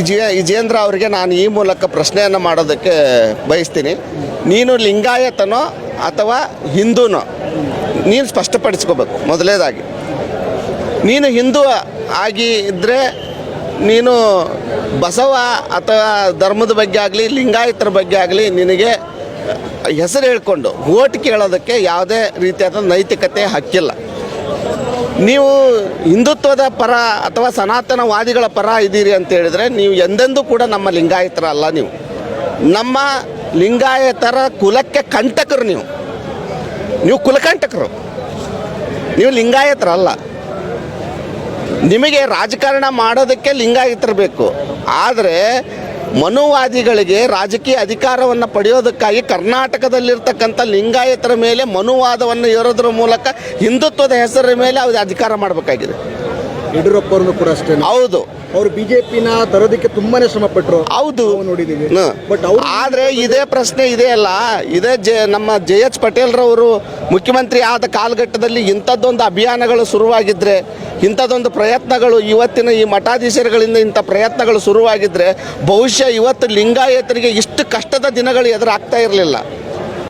ಇಜೆ ವಿಜೇಂದ್ರ ಅವರಿಗೆ ನಾನು ಈ ಮೂಲಕ ಪ್ರಶ್ನೆಯನ್ನು ಮಾಡೋದಕ್ಕೆ ಬಯಸ್ತೀನಿ. ನೀನು ಲಿಂಗಾಯತನೋ ಅಥವಾ ಹಿಂದೂನೋ, ನೀನು ಸ್ಪಷ್ಟಪಡಿಸ್ಕೋಬೇಕು ಮೊದಲೇದಾಗಿ. ನೀನು ಹಿಂದೂ ಆಗಿ ಇದ್ದರೆ ನೀನು ಬಸವ ಅಥವಾ ಧರ್ಮದ ಬಗ್ಗೆ ಆಗಲಿ ಲಿಂಗಾಯತರ ಬಗ್ಗೆ ಆಗಲಿ ನಿನಗೆ ಹೆಸರು ಹೇಳ್ಕೊಂಡು ಓಟ್ ಕೇಳೋದಕ್ಕೆ ಯಾವುದೇ ರೀತಿಯಾದ ನೈತಿಕತೆ ಹಕ್ಕಿಲ್ಲ. ನೀವು ಹಿಂದುತ್ವದ ಪರ ಅಥವಾ ಸನಾತನವಾದಿಗಳ ಪರ ಇದ್ದೀರಿ ಅಂತ ಹೇಳಿದ್ರೆ ನೀವು ಎಂದೆಂದೂ ಕೂಡ ನಮ್ಮ ಲಿಂಗಾಯತರ ಅಲ್ಲ ನೀವು. ನಮ್ಮ ಲಿಂಗಾಯತರ ಕುಲಕ್ಕೆ ಕಂಟಕರು ನೀವು. ನೀವು ಕುಲಕಂಟಕರು. ನೀವು ಲಿಂಗಾಯತರಲ್ಲ. ನಿಮಗೆ ರಾಜಕಾರಣ ಮಾಡೋದಕ್ಕೆ ಲಿಂಗಾಯತರು ಬೇಕು. ಆದರೆ ಮನುವಾದಿಗಳಿಗೆ ರಾಜಕೀಯ ಅಧಿಕಾರವನ್ನು ಪಡೆಯೋದಕ್ಕಾಗಿ ಕರ್ನಾಟಕದಲ್ಲಿರ್ತಕ್ಕಂಥ ಲಿಂಗಾಯತರ ಮೇಲೆ ಮನುವಾದವನ್ನು ಏರೋದ್ರ ಮೂಲಕ ಹಿಂದುತ್ವದ ಹೆಸರ ಮೇಲೆ ಅವ್ರಿಗೆ ಅಧಿಕಾರ ಮಾಡಬೇಕಾಗಿದೆ. ಯಡಿಯೂರಪ್ಪ ಅವ್ರನ್ನು ಕೂಡ ಅಷ್ಟೇ ಹೌದು. ಅವರು ಬಿಜೆಪಿನ ತರೋದಕ್ಕೆ ತುಂಬಾನೇ ಶ್ರಮ ಪಟ್ಟರು ಹೌದು ನೋಡಿದೀವಿ. ಬಟ್ ಅವ್ರು ಆದ್ರೆ ಇದೇ ಪ್ರಶ್ನೆ ಇದೆಯಲ್ಲ ಇದೇ ಜೆ ನಮ್ಮ ಜೆ ಎಚ್ ಪಟೇಲ್ರವರು ಮುಖ್ಯಮಂತ್ರಿ ಆದ ಕಾಲಘಟ್ಟದಲ್ಲಿ ಇಂಥದ್ದೊಂದು ಅಭಿಯಾನಗಳು ಶುರುವಾಗಿದ್ರೆ ಇಂಥದ್ದೊಂದು ಪ್ರಯತ್ನಗಳು ಇವತ್ತಿನ ಈ ಮಠಾಧೀಶರುಗಳಿಂದ ಇಂಥ ಪ್ರಯತ್ನಗಳು ಶುರುವಾಗಿದ್ರೆ ಬಹುಶಃ ಇವತ್ತು ಲಿಂಗಾಯತರಿಗೆ ಇಷ್ಟು ಕಷ್ಟದ ದಿನಗಳು ಎದುರಾಗ್ತಾ ಇರಲಿಲ್ಲ.